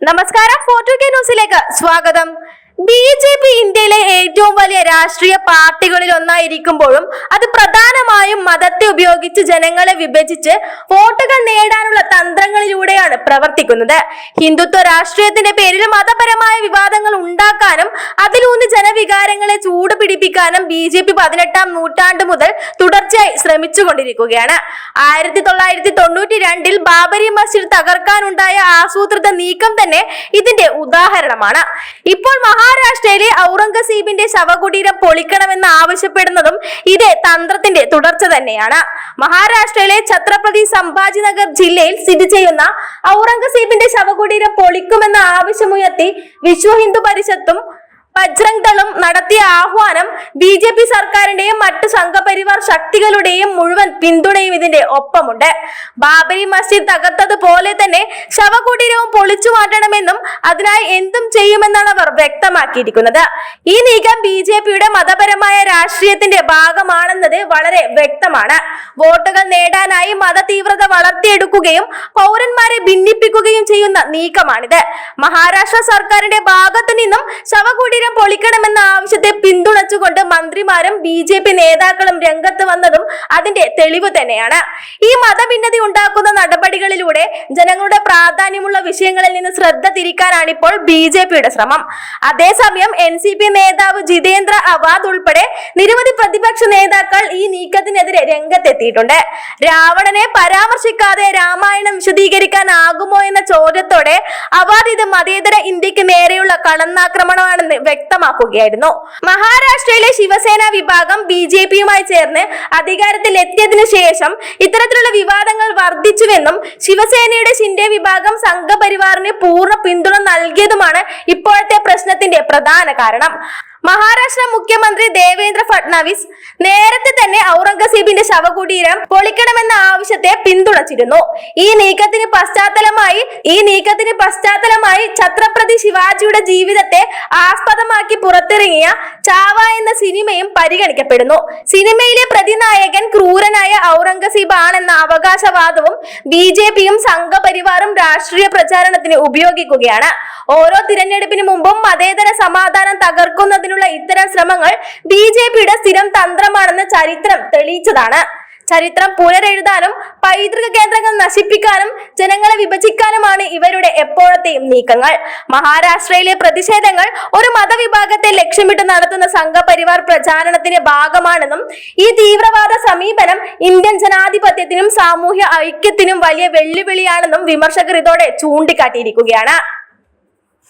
നമസ്കാരം ഫോർട്ടു ന്യൂസിലേക്ക് സ്വാഗതം. ബി ജെ പി ഇന്ത്യയിലെ ഏറ്റവും വലിയ രാഷ്ട്രീയ പാർട്ടികളിൽ ഒന്നായിരിക്കുമ്പോഴും അത് പ്രധാനമായും മതത്തെ ഉപയോഗിച്ച് ജനങ്ങളെ വിഭജിച്ച് വോട്ടുകൾ നേടാനുള്ള തന്ത്രങ്ങളിലൂടെയാണ് പ്രവർത്തിക്കുന്നത്. ഹിന്ദുത്വ രാഷ്ട്രീയത്തിന്റെ പേരിൽ മതപരമായ വിവാദങ്ങൾ ഉണ്ടാക്കാനും അതിലൂന്ന് ജനവികാരങ്ങളെ ചൂട് പിടിപ്പിക്കാനും ബി ജെ പി പതിനെട്ടാം നൂറ്റാണ്ട് മുതൽ തുടർച്ചയായി ശ്രമിച്ചുകൊണ്ടിരിക്കുകയാണ്. ആയിരത്തി തൊള്ളായിരത്തി തൊണ്ണൂറ്റി രണ്ടിൽ ബാബരി മസ്ജിദ് തകർക്കാനുണ്ടായ ആസൂത്രിത നീക്കം തന്നെ ഇതിന്റെ ഉദാഹരണമാണ്. ഇപ്പോൾ മഹാരാഷ്ട്രയിലെ ഔറംഗസീബിന്റെ ശവകുടീരം പൊളിക്കണമെന്ന് ആവശ്യപ്പെടുന്നതും ഇതേ തന്ത്രത്തിന്റെ തുടർച്ച തന്നെയാണ്. മഹാരാഷ്ട്രയിലെ ഛത്രപതി സംഭാജി നഗർ ജില്ലയിൽ സ്ഥിതി ചെയ്യുന്ന ഔറംഗസീബിന്റെ ശവകുടീരം പൊളിക്കുമെന്ന ആവശ്യമുയർത്തി വിശ്വ ഹിന്ദു പരിഷത്തും ബജ്രംഗ് ദളും നടത്തിയ ആഹ്വാനം ബി ജെ പി സർക്കാരിന്റെയും മറ്റ് സംഘപരിവാർ ശക്തികളുടെയും മുഴുവൻ പിന്തുണയും ഇതിന്റെ ഒപ്പമുണ്ട്. ബാബരി മസ്ജിദ് തകർത്തതുപോലെ തന്നെ ശവകുടീരവും പൊളിച്ചു മാറ്റണമെന്നും അതിനായി എന്തും ചെയ്യുമെന്നാണ് അവർ വ്യക്തമാക്കിയിരിക്കുന്നത്. ഈ നീക്കം ബി ജെ പിയുടെ മതപരമായ രാഷ്ട്രീയത്തിന്റെ ഭാഗമാണെന്നത് വളരെ വ്യക്തമാണ്. വോട്ടുകൾ നേടാനായി മതതീവ്രത വളർത്തിയെടുക്കുകയും പൗരന്മാരെ ഭിന്നിപ്പിക്കുകയും ചെയ്യുന്ന നീക്കമാണിത്. മഹാരാഷ്ട്ര സർക്കാരിന്റെ ഭാഗത്തു നിന്നും ശവകുടീരം പൊളിക്കണമെന്ന ആവശ്യത്തെ പിന്തുണച്ചുകൊണ്ട് മന്ത്രിമാരും ബി ജെ പി നേതാക്കളും രംഗത്ത് വന്നതും അതിന്റെ തെളിവ് തന്നെയാണ്. ഈ മതഭിന്നത ഉണ്ടാക്കുന്ന നടപടികളിലൂടെ ജനങ്ങളുടെ പ്രാധാന്യമുള്ള വിഷയങ്ങളിൽ നിന്ന് ശ്രദ്ധ തിരിക്കാനാണ് ഇപ്പോൾ ബി ജെ പിയുടെ ശ്രമം. അതേസമയം എൻ സി പി നേതാവ് ജിതേന്ദ്ര അവാദ് ഉൾപ്പെടെ നിരവധി പ്രതിപക്ഷ നേതാക്കൾ ഈ നീക്കത്തിനെതിരെ രംഗത്തെത്തിയിട്ടുണ്ട്. രാവണനെ പരാമർശിക്കാതെ രാമായണം വിശദീകരിക്കാനാകുമോ എന്ന ചോദ്യത്തോടെ അവാദ് ഇത് മതേതര ഇന്ത്യയ്ക്ക് നേരെയുള്ള കടന്നാക്രമണമാണെന്ന് വ്യക്തമാക്കുകയായിരുന്നു. മഹാരാഷ്ട്രയിലെ ശിവസേന വിഭാഗം ബി ജെ പിയുമായി ചേർന്ന് അധികാരത്തിൽ എത്തിയതിനു ശേഷം ഇത്തരത്തിലുള്ള വിവാദങ്ങൾ വർദ്ധിച്ചുവെന്നും ശിവസേനയുടെ ഷിൻഡെ വിഭാഗം സംഘപരിവാറിന് പൂർണ പിന്തുണ നൽകിയതുമാണ് ഇപ്പോഴത്തെ പ്രശ്നത്തിന്റെ പ്രധാന കാരണം. മഹാരാഷ്ട്ര മുഖ്യമന്ത്രി ദേവേന്ദ്ര ഫട്നാവിസ് നേരത്തെ തന്നെ ഔറംഗസീബിന്റെ ശവകുടീരം പൊളിക്കണമെന്ന ആവശ്യത്തെ പിന്തുണച്ചിരുന്നു. ഈ നീക്കത്തിന് പശ്ചാത്തലമായി ഈ നീക്കത്തിന് പശ്ചാത്തലമായി ഛത്രപതി ശിവാജിയുടെ ജീവിതത്തെ ആസ്പദമാക്കി പുറത്തിറങ്ങിയ ചാവ എന്ന സിനിമയും പരിഗണിക്കപ്പെടുന്നു. സിനിമയിലെ പ്രതിനായകൻ ക്രൂരനായ ഔറംഗസീബ് ആണെന്ന അവകാശവാദവും ബി ജെ പിയും സംഘപരിവാറും രാഷ്ട്രീയ പ്രചാരണത്തിന് ഉപയോഗിക്കുകയാണ്. ഓരോ തിരഞ്ഞെടുപ്പിന് മുമ്പും മതേതര സമാധാനം തകർക്കുന്നതിനുള്ള ഇത്തരം ശ്രമങ്ങൾ ബി ജെ പിയുടെ സ്ഥിരം തന്ത്രമാണെന്ന് ചരിത്രം തെളിയിച്ചതാണ്. ചരിത്രം പുനരെഴുതാനും പൈതൃക കേന്ദ്രങ്ങൾ നശിപ്പിക്കാനും ജനങ്ങളെ വിഭജിക്കാനുമാണ് ഇവരുടെ എപ്പോഴത്തെയും നീക്കങ്ങൾ. മഹാരാഷ്ട്രയിലെ പ്രതിഷേധങ്ങൾ ഒരു മതവിഭാഗത്തെ ലക്ഷ്യമിട്ട് നടത്തുന്ന സംഘപരിവാർ പ്രചാരണത്തിന്റെ ഭാഗമാണെന്നും ഈ തീവ്രവാദ സമീപനം ഇന്ത്യൻ ജനാധിപത്യത്തിനും സാമൂഹ്യ ഐക്യത്തിനും വലിയ വെല്ലുവിളിയാണെന്നും വിമർശകർ ഇതോടെ ചൂണ്ടിക്കാട്ടിയിരിക്കുകയാണ്.